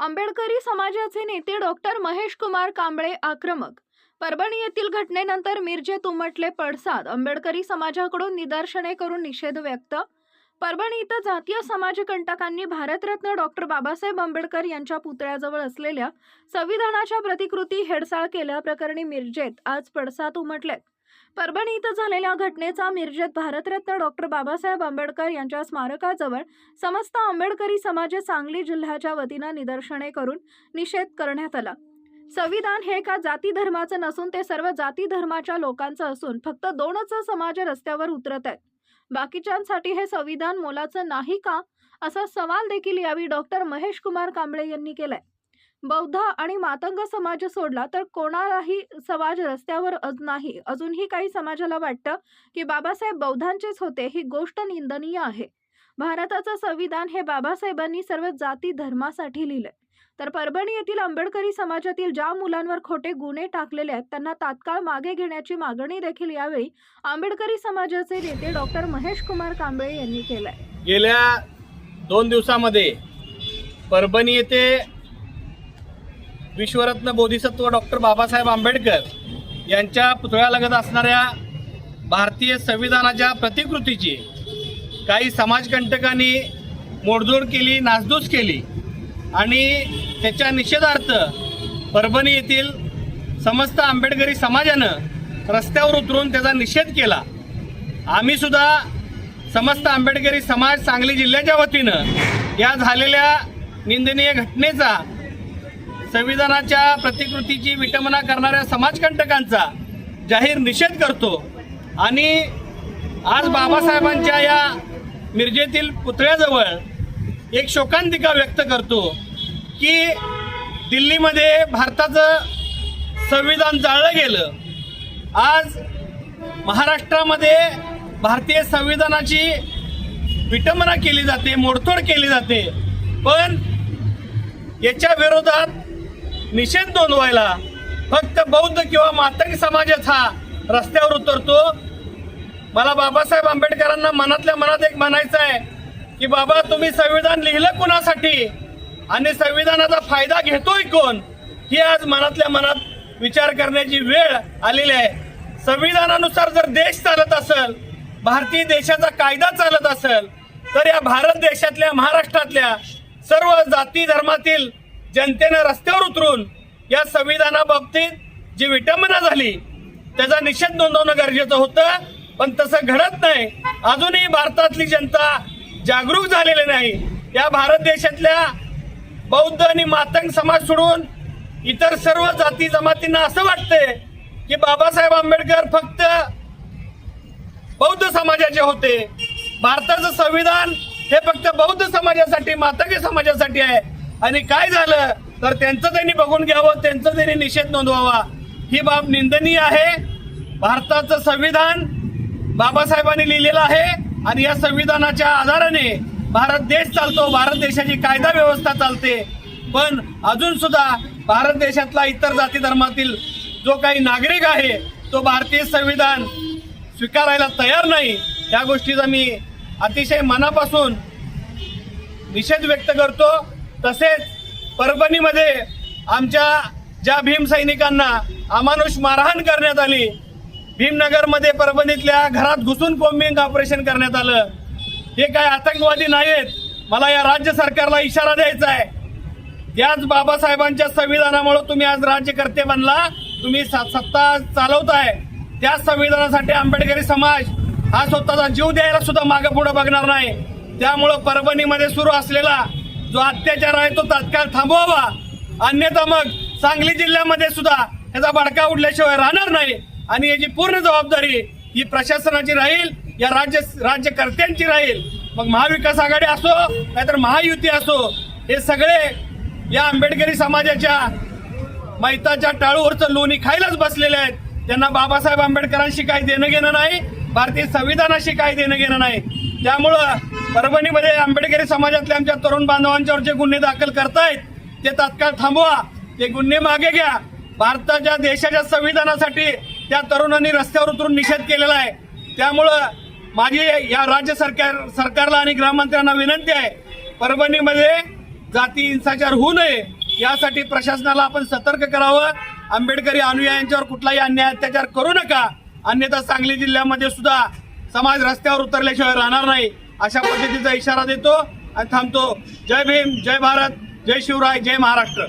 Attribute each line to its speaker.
Speaker 1: आंबेडकरी समाजाचे नेते डॉक्टर महेश कुमार कांबळे आक्रमक. परभणी येथील घटनेनंतर मिरजेत उमटले पडसाद. आंबेडकरी समाजाकडून निदर्शने करून निषेध व्यक्त. परभणी इथं जातीय समाजकंटकांनी भारतरत्न डॉक्टर बाबासाहेब आंबेडकर यांच्या पुतळ्याजवळ असलेल्या संविधानाच्या प्रतिकृती हेडसाळ केल्याप्रकरणी मिरजेत आज पडसाद उमटले परभणी इथं झालेल्या घटनेचा मिरजेत भारतरत्न डॉक्टर बाबासाहेब आंबेडकर यांच्या स्मारकाजवळ समस्त आंबेडकरी समाज सांगली जिल्ह्याच्या वतीनं निदर्शने करून निषेध करण्यात आला. संविधान हे का जाती धर्माचं नसून ते सर्व जाती धर्माच्या लोकांचं असून फक्त दोनच समाज रस्त्यावर उतरत आहेत. बाकीच्यांसाठी हे संविधान मोलाचं नाही का? असा सवाल देखील यावेळी डॉक्टर महेश कुमार कांबळे यांनी केलाय. बौद्ध आणि मातंग समाज सोडला तर कोणालाही समाज रस्त्यावर नाही. अजूनही काही समाजाला वाटतं की बाबासाहेब बौद्धांचेच होते ही गोष्ट निंदनीय आहे. भारताचं संविधान हे बाबासाहेबांनी सर्व जाती धर्मासाठी लिहिलंय. तर परभणी येथील आंबेडकरी समाजातील ज्या मुलांवर खोटे गुन्हे टाकलेले आहेत त्यांना तात्काळ मागे घेण्याची मागणी देखील यावेळी आंबेडकरी समाजाचे नेते डॉक्टर महेश कुमार कांबळे यांनी केलंय.
Speaker 2: गेल्या दोन दिवसामध्ये परभणी येथे विश्वरत्न बोधिसत्व डॉक्टर बाबासाहेब आंबेडकर यांच्या पुतळ्यालगत असणाऱ्या भारतीय संविधानाच्या प्रतिकृतीची काही समाजकंटकांनी मोडजोड केली नासधूस केली आणि त्याच्या निषेधार्थ परभणी येथील समस्त आंबेडकरी समाजानं रस्त्यावर उतरून त्याचा निषेध केला. आम्ही सुद्धा समस्त आंबेडकरी समाज सांगली जिल्ह्याच्या वतीनं या झालेल्या निंदनीय घटनेचा संविधानाच्या प्रतिकृतीची विटंबना करणाऱ्या समाजकंटकांचा जाहीर निषेध करतो. आणि आज बाबासाहेबांच्या या मिरजेतील पुतळ्याजवळ एक शोकांतिका व्यक्त करतो की दिल्लीमध्ये भारताचं संविधान जाळलं गेलं. आज महाराष्ट्रामध्ये भारतीय संविधानाची विटंबना केली जाते मोडतोड केली जाते. पण याच्या विरोधात निषेध नोंदवायला. फक्त बौद्ध किंवा मातंग समाजच हा रस्त्यावर उतरतो. मला बाबासाहेब आंबेडकरांना मनातल्या मनात एक म्हणायचं आहे की बाबा तुम्ही संविधान लिहिलं कुणासाठी? आणि संविधानाचा फायदा घेतोय कोण? ही आज मनातल्या मनात विचार करण्याची वेळ आलेली आहे. संविधानानुसार जर देश चालत असेल भारतीय देशाचा कायदा चालत असेल तर या भारत देशातल्या महाराष्ट्रातल्या सर्व जाती धर्मातील जनतेनं रस्त्यावर उतरून या संविधानाबाबतीत जी विटंबना झाली त्याचा निषेध नोंदवणं गरजेचं होतं. पण तसं घडत नाही. अजूनही भारतातली जनता जागरूक झालेली नाही. या भारत देशातल्या बौद्ध आणि मातंग समाज सोडून इतर सर्व जाती जमातींना असं वाटतंय की बाबासाहेब आंबेडकर फक्त बौद्ध समाजाचे होते. भारताचं संविधान हे फक्त बौद्ध समाजासाठी मातंग समाजासाठी आहे. आणि काय झालं? तर त्यांचं त्यांनी बघून घ्यावं त्यांचं त्यांनी निषेध नोंदवावा. ही बाब निंदनीय आहे. भारताचं संविधान बाबासाहेबांनी लिहिलेलं आहे आणि या संविधानाच्या आधाराने भारत देश चालतो भारत देशाची कायदा व्यवस्था चालते. पण अजून सुद्धा भारत देशातला इतर जाती धर्मातील जो काही नागरिक आहे तो भारतीय संविधान स्वीकारायला तयार नाही. या गोष्टीचा मी अतिशय मनापासून निषेध व्यक्त करतो. तसेच परभणीमध्ये आमच्या ज्या भीम सैनिकांना अमानुष मारहाण करण्यात आली भीमनगरमध्ये परभणीतल्या घरात घुसून कोम्बिंग ऑपरेशन करण्यात आलं. हे काय आतंकवादी नाहीत मला या राज्य सरकारला इशारा द्यायचा आहे. याच बाबासाहेबांच्या संविधानामुळे तुम्ही आज राज्यकर्ते बनला तुम्ही सत्ता चालवताय. त्या संविधानासाठी आंबेडकरी समाज हा स्वतःचा जीव द्यायला सुद्धा मागे पुढे बघणार नाही. त्यामुळं परभणीमध्ये सुरू असलेला जो अत्याचार आहे तो तात्काळ थांबवावा. अन्यथा मग सांगली जिल्ह्यामध्ये सुद्धा याचा भडका उडल्याशिवाय राहणार नाही. आणि याची पूर्ण जबाबदारी ही प्रशासनाची राहील या राज्य राज्यकर्त्यांची राहील. मग महाविकास आघाडी असो नाहीतर महायुती असो हे सगळे या आंबेडकरी समाजाच्या मैताच्या टाळूवरचं लोणी खायलाच बसलेले आहेत. त्यांना बाबासाहेब आंबेडकरांशी काही देणं घेणं नाही भारतीय संविधानाशी काही देणं घेणं नाही. त्यामुळं परभणीमध्ये आंबेडकरी समाजातल्या आमच्या तरुण बांधवांच्यावर जे गुन्हे दाखल करतायत ते तात्काळ थांबवा ते गुन्हे मागे घ्या. भारताच्या देशाच्या संविधानासाठी त्या तरुणांनी रस्त्यावर उतरून निषेध केलेला आहे. त्यामुळं माझी या राज्य सरकार सरकारला आणि गृहमंत्र्यांना विनंती आहे परभणीमध्ये जाती हिंसाचार होऊ नये यासाठी प्रशासनाला आपण सतर्क करावं. आंबेडकरी अनुयायांच्यावर कुठलाही अन्याय अत्याचार करू नका. अन्यथा सांगली जिल्ह्यामध्ये सुद्धा समाज रस्त्यावर उतरल्याशिवाय राहणार नाही. अशा पद्धतीचा इशारा देतो. आणि थांबतो. जय भीम जय भारत जय शिवराय जय महाराष्ट्र.